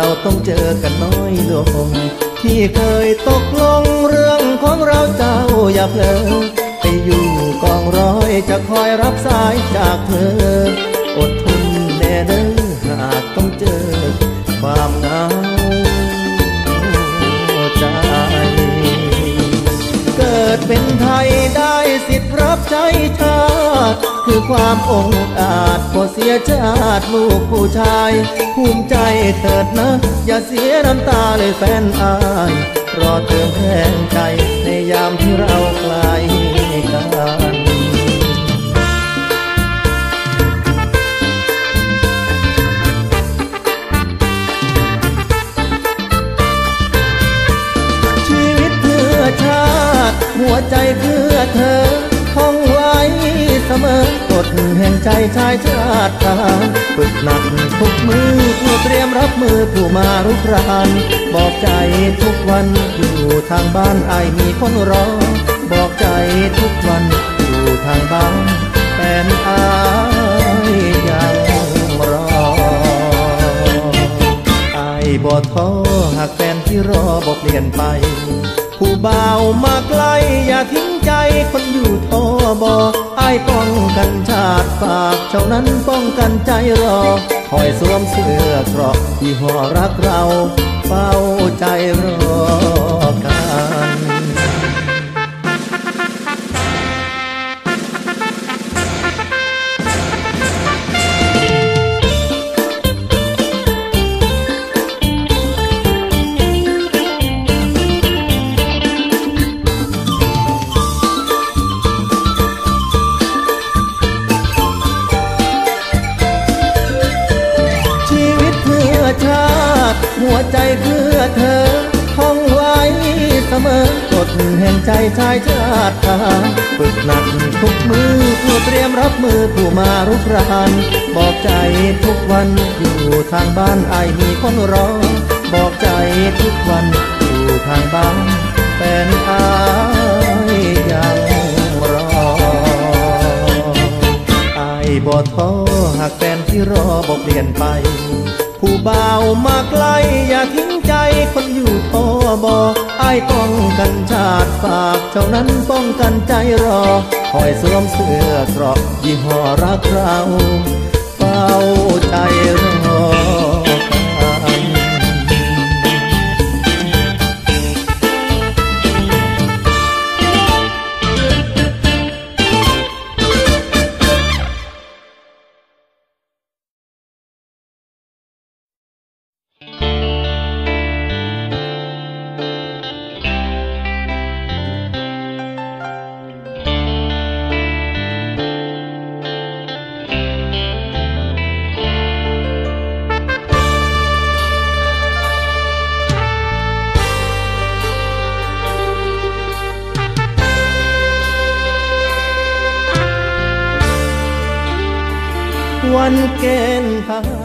เราต้องเจอกันน้อยลงที่เคยตกลงเรื่องของเราเจ้าอย่าเพลอไปอยู่กองร้อยจะคอยรับสายจากเธอ เป็นไทยได้สิทธิ์รับใช้ชาติ คือความองอาจพอเสียชาติลูกผู้ชาย ภูมิใจเถิดนะ อย่าเสียน้ำตาเลยแฟนอาย รอเติมแรงใจในยามที่เราไกล ใจเพื่อเธอท่องไว้เสมอกฎแห่งใจชายชาติทารฝึกหนักทุกมือเพื่อเตรียมรับมือผู้มารุกราน บอกใจทุกวันอยู่ทางบ้านไอมีคนรอ บอกใจทุกวันอยู่ทางบ้านแฟนอายยังรอไอบ่ท้อหากแฟนที่รอบ่เปลี่ยนไป ผู้บ่าวมาไกลอย่าทิ้งใจคนอยู่ทอบออายป้องกันชาติฝากเท่านั้นป้องกันใจรอ คอยสวมเสื้อเกราะที่ห่อรักเรา เฝ้าใจรอ ชายชาติทารฝึกหนักทุกมือเพื่อเตรียมรับมือผู้มารุกรานบอกใจทุกวันอยู่ทางบ้านไอมีคนรอ บอกใจทุกวันอยู่ทางบ้านแฟนอายยังรอไอบ่ท้อหากแฟนที่รอบ่เปลี่ยนไป ผู้บ่าวมาไกลอย่าทิ้ง บอไอ้ป้องกันชาติฝากเท่านั้นป้องกันใจรอ คอยสวมเสื้อเกราะยี่ห้อรักเราเฝ้าใจรอ วันเกณฑ์ทห